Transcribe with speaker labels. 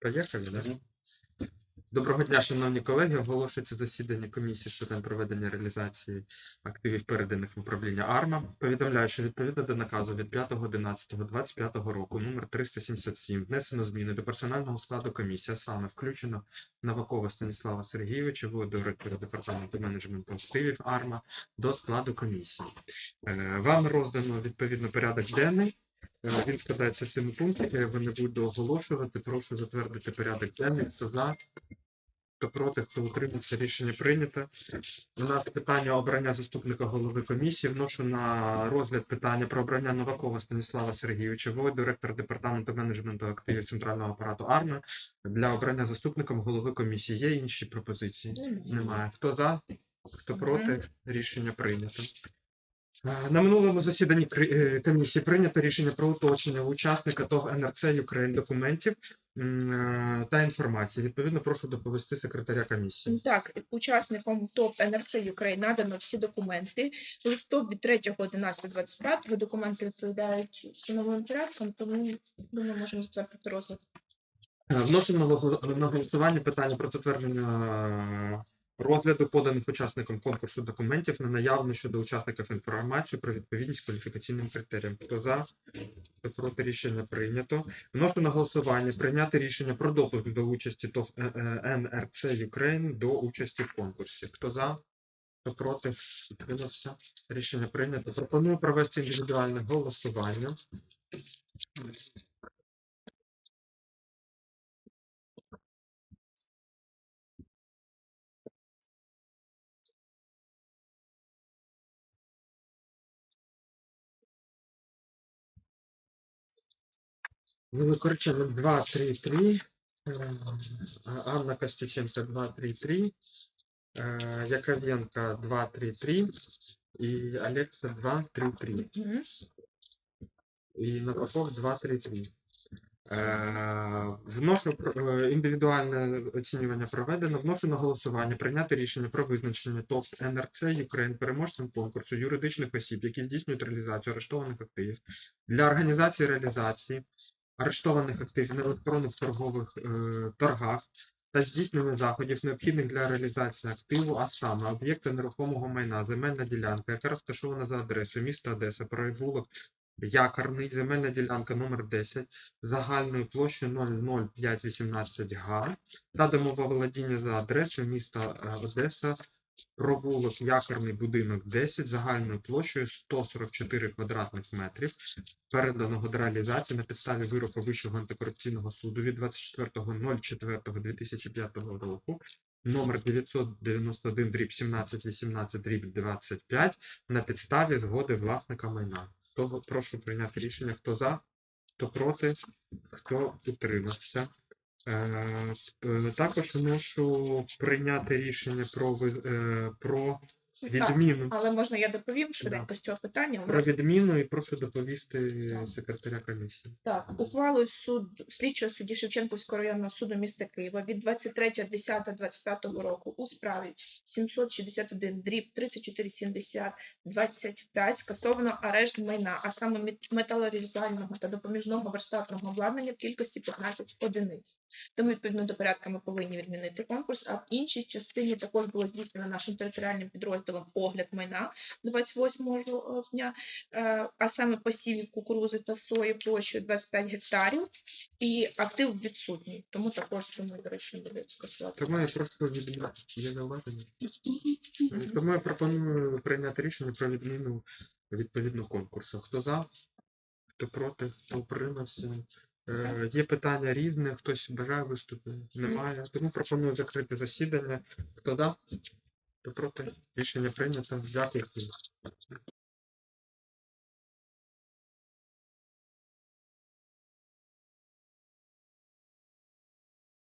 Speaker 1: Поїхали, да? Доброго дня, шановні колеги. Оголошується засідання комісії з питань проведення реалізації активів, переданих в управління АРМА. Повідомляю, що відповідно до наказу від 5.11.25 року номер 377 внесено зміни до персонального складу комісії, а саме включено Новакова Станіслава Сергійовича, директора департаменту менеджменту активів АРМА до складу комісії. Е, Вам роздано відповідно порядок денний. Е, Він складається з семи пунктів, я його не буду оголошувати. Прошу затвердити порядок денний. Хто за, хто проти, хто утримався, рішення прийнято. У нас питання обрання заступника голови комісії. Вношу на розгляд питання про обрання Новакова Станіслава Сергійовича, ВО, директор департаменту менеджменту активів центрального апарату АРМА для обрання заступником голови комісії. Є інші пропозиції? Немає. Хто за? Хто проти? Рішення прийнято. Е, На минулому засіданні е, комісії прийнято рішення про уточнення учасника ТОВ НРЦ Україн документів е, та інформації. Відповідно, прошу доповісти секретаря комісії.
Speaker 2: Так, учасникам ТОП НРЦ Ukraine надано всі документи. Листок від 3.11.25 документи відповідають новим порядком, тому думаю, можемо затвердити розгляд.
Speaker 1: Вношу на голосування питання про затвердження розгляду поданих учасникам конкурсу документів на наявну щодо учасників інформацію про відповідність кваліфікаційним критеріям. Хто за, хто проти рішення прийнято. Вношу на голосування прийняти рішення про допуск до участі ТОВ е, е, НРЦ Ukraine до участі в конкурсі. Хто за, хто проти, утримався. Рішення прийнято. Пропоную провести індивідуальне голосування. Великореченко 2, 3, 3. Анна Костюченко 2, 3, 3. э, Яковенко 2, 3, 3. И Алекса 2, 3, 3.
Speaker 2: Мгм.
Speaker 1: І Новаков 2, 3, 3. Е, Вношу е, індивідуальне оцінювання проведено. Вношу на голосування прийняти рішення про визначення ТОВ НРЦ Україн переможцем конкурсу юридичних осіб, які здійснюють реалізацію арештованих активів для організації реалізації арештованих активів на електронних торгових е, торгах та здійснення заходів, необхідних для реалізації активу, а саме об'єкти нерухомого майна, земельна ділянка, яка розташована за адресою міста Одеса, провулок Якорний, земельна ділянка номер 10 загальною площею 00518 га та домоволодіння за адресою міста е, Одеса, провулок Якорний будинок 10 загальною площею 144 квадратних метрів, переданого до реалізації на підставі вироку Вищого антикорупційного суду від 24.04.2005 року номер 991 дріб 1718 дріб 25 на підставі згоди власника майна. Того прошу прийняти рішення, хто за, хто проти, хто утримався. Е, е, Також вношу прийняти рішення про, е, про відміну.
Speaker 2: але можна я доповім швиденько з цього питання.
Speaker 1: Про відміну і прошу доповісти секретаря комісії.
Speaker 2: Так, ухвалою суд слідчого судді Шевченківського районного суду міста Києва від 23.10.25 року у справі 761 дріб 3470 25 скасовано арешт майна, а саме мет- металорізального та допоміжного верстатного обладнання в кількості 15 одиниць. Тому відповідно до порядка ми повинні відмінити конкурс. А в іншій частині також було здійснено нашим територіальним підрозділом огляд майна 28 жовтня е, а саме посівів кукурузи та сої площею 25 гектарів, і актив відсутній. Тому також думаю, доречно буде скасувати.
Speaker 1: Тому я прошу відміну. Є зауваження? Тому я пропоную прийняти рішення про відміну відповідно конкурсу. Хто за, хто проти, хто утримався. Е, Є питання різне, хтось бажає виступити? Немає. Тому пропоную закрити засідання. Хто за, проти? Рішення прийнято. Дякую.